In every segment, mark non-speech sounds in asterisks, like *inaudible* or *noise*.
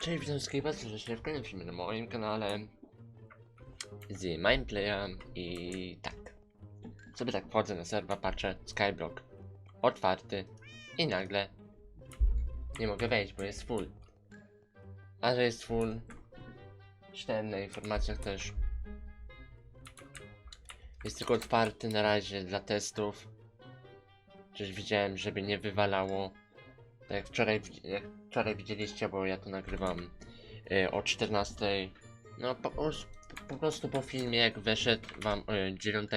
Cześć, witam wszystkich bardzo serdecznie w kolejnym filmie na moim kanale z Mindplayem i tak. Sobie tak wchodzę na serwer, patrzę, Skyblock otwarty i nagle nie mogę wejść, bo jest full. A że jest full, czytałem na informacjach też. Jest tylko otwarty na razie dla testów. Przecież widziałem, żeby nie wywalało tak jak wczoraj, jak wczoraj widzieliście, bo ja to nagrywam y, o 14. No po, po, prostu po filmie, jak wyszedł wam y, 9,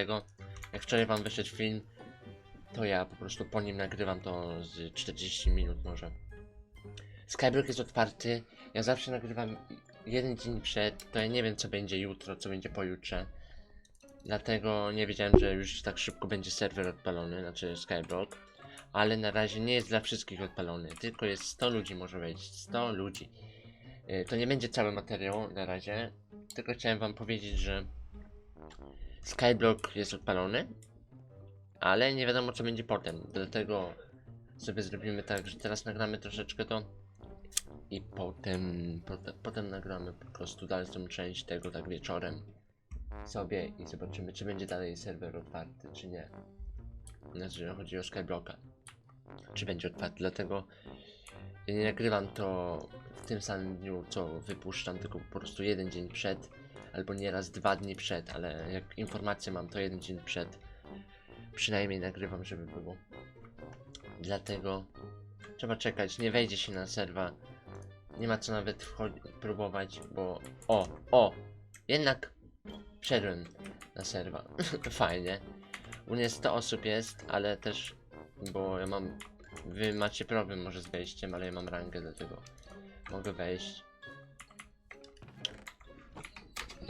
jak wczoraj wam wyszedł film, to ja po prostu po nim nagrywam to z 40 minut może. Skyblock jest otwarty, ja zawsze nagrywam jeden dzień przed, to ja nie wiem co będzie jutro, co będzie pojutrze. Dlatego nie wiedziałem, że już tak szybko będzie serwer odpalony, znaczy Skyblock ale na razie nie jest dla wszystkich odpalony, tylko jest 100 ludzi może wejść, 100 ludzi. Y, To nie będzie cały materiał na razie, tylko chciałem wam powiedzieć, że Skyblock jest odpalony, ale nie wiadomo co będzie potem, dlatego sobie zrobimy tak, że teraz nagramy troszeczkę to i potem, potem, potem nagramy po prostu dalszą część tego tak wieczorem sobie i zobaczymy czy będzie dalej serwer otwarty, czy nie. Znaczy chodzi o Skyblocka czy będzie otwarty, dlatego nie nagrywam to w tym samym dniu, co wypuszczam, tylko po prostu jeden dzień przed, albo nieraz dwa dni przed, ale jak informację mam, to jeden dzień przed. Przynajmniej nagrywam, żeby było. Dlatego trzeba czekać, nie wejdzie się na serwa. Nie ma co nawet próbować, bo... O, o! Jednak wszedłem na serwa. *laughs* Fajnie. U mnie 100 osób jest, ale też bo ja mam. Wy macie problem może z wejściem, ale ja mam rangę, dlatego mogę wejść.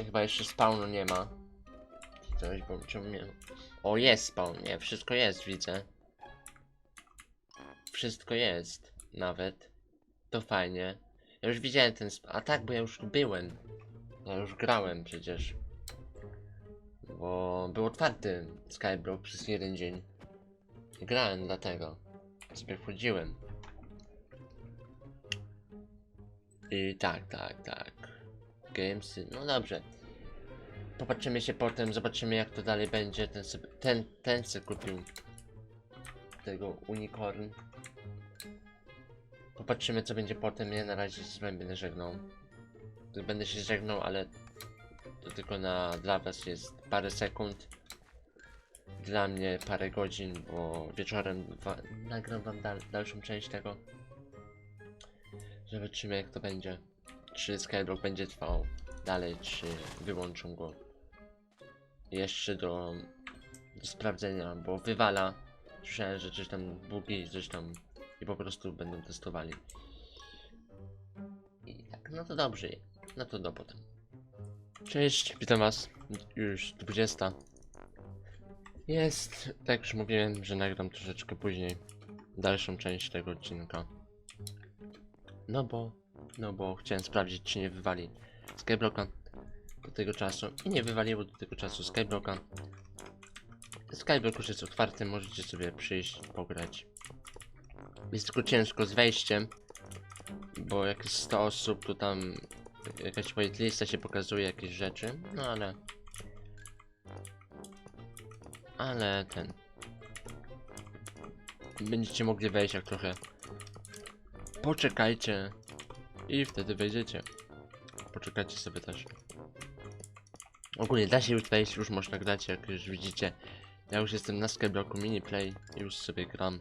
Chyba jeszcze spawnu nie ma. Coś, bo czemu nie. O, jest spawn, nie, wszystko jest, widzę. Wszystko jest, nawet. To fajnie. Ja już widziałem ten sp- A tak, bo ja już byłem. Ja już grałem przecież. Bo był otwarty Skyblock przez jeden dzień. Grałem dlatego. Sobie wchodziłem. I tak, tak, tak. Gamesy, no dobrze. Popatrzymy się potem, zobaczymy jak to dalej będzie. Ten, sobie, ten, ten kupił tego unicorn. Popatrzymy co będzie potem. Ja na razie się z wami będę żegnał. Będę się żegnał, ale to tylko na dla was jest parę sekund dla mnie parę godzin, bo wieczorem wa- nagram wam dal dalszą część tego. Zobaczymy jak to będzie. Czy Skyblock będzie trwał dalej, czy wyłączą go. Jeszcze do, do sprawdzenia, bo wywala. Słyszałem, że coś tam bugi, coś tam i po prostu będą testowali. I tak, no to dobrze. No to do potem. Cześć, witam was. Już 20. Jest, tak już mówiłem, że nagram troszeczkę później dalszą część tego odcinka. No bo, no bo chciałem sprawdzić, czy nie wywali Skyblocka do tego czasu. I nie wywaliło do tego czasu Skyblocka. Skyblock już jest otwarty, możecie sobie przyjść, pograć. Jest tylko ciężko z wejściem, bo jak jest 100 osób, to tam jakaś waitlista się pokazuje, jakieś rzeczy, no ale ale ten. Będziecie mogli wejść jak trochę. Poczekajcie. I wtedy wejdziecie. Poczekajcie sobie też. Ogólnie da się już wejść, już można grać, jak już widzicie. Ja już jestem na Skyblocku mini play, już sobie gram.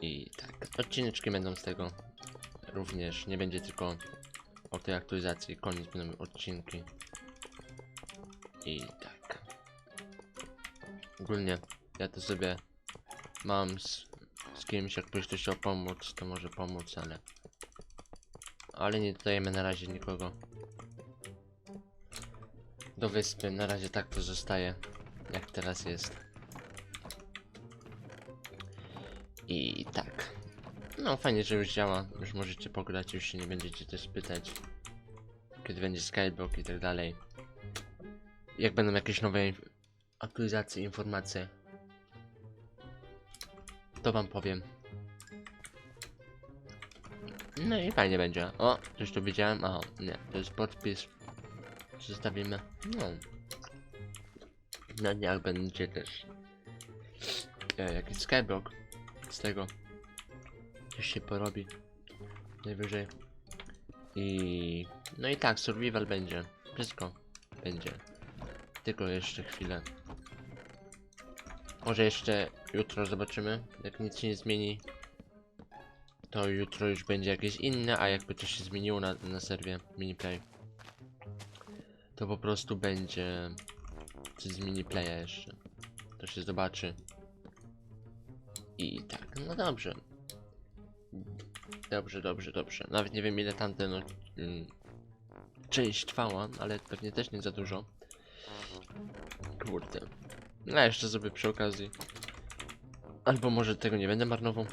I tak, odcineczki będą z tego. Również nie będzie tylko o tej aktualizacji, koniec będą odcinki. I tak. Ogólnie ja to sobie mam z, z kimś, jak ktoś tu chciał pomóc, to może pomóc, ale ale nie dodajemy na razie nikogo do wyspy. Na razie tak to zostaje, jak teraz jest. I tak. No fajnie, że już działa. Już możecie pograć, już się nie będziecie też pytać, kiedy będzie Skyblock i tak dalej. Jak będą jakieś nowe aktualizacje, informacje, to wam powiem. No i fajnie będzie. O, coś tu widziałem. Aha, nie, to jest podpis. Zostawimy. No. Na dniach będzie też e, jakiś skyblock z tego. Coś się porobi. Najwyżej. I no i tak, survival będzie. Wszystko będzie. Tylko jeszcze chwilę. Może jeszcze jutro zobaczymy. Jak nic się nie zmieni, to jutro już będzie jakieś inne, a jakby coś się zmieniło na, na serwie miniplay, to po prostu będzie coś z miniplaya jeszcze. To się zobaczy. I tak, no dobrze. Dobrze, dobrze, dobrze. Nawet nie wiem ile tamten no, mm, część trwała, ale pewnie też nie za dużo. Kurde. No jeszcze sobie przy okazji. Albo może tego nie będę marnował.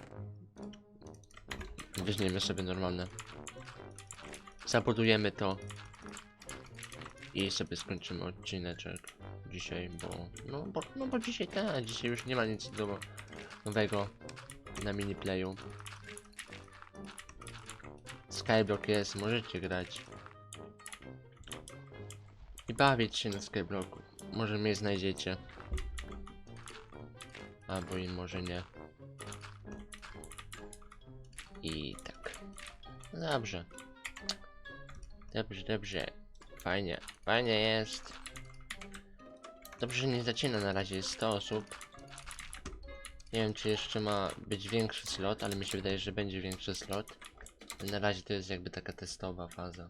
Weźmiemy sobie normalne. Zabudujemy to. I sobie skończymy odcineczek dzisiaj, bo no bo, no bo dzisiaj tak, dzisiaj już nie ma nic do nowego na miniplayu. Skyblock jest, możecie grać. I bawić się na Skyblocku. Może mnie znajdziecie. Albo i może nie. I tak. Dobrze. Dobrze, dobrze. Fajnie. Fajnie jest. Dobrze, że nie zaczyna na razie, jest 100 osób. Nie wiem, czy jeszcze ma być większy slot, ale mi się wydaje, że będzie większy slot. Na razie to jest jakby taka testowa faza.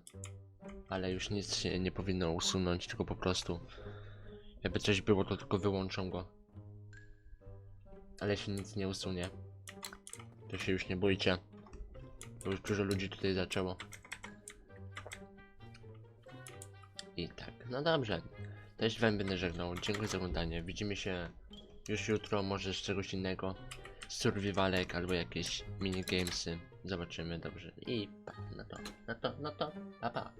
Ale już nic się nie powinno usunąć, tylko po prostu. Jakby coś było, to tylko wyłączą go. Ale się nic nie usunie. To się już nie bójcie. Bo już dużo ludzi tutaj zaczęło. I tak, no dobrze. Też wam będę żegnał. Dziękuję za oglądanie. Widzimy się już jutro, może z czegoś innego. Survivalek albo jakieś minigamesy. Zobaczymy, dobrze. I pa, no to, no to, no to, pa pa.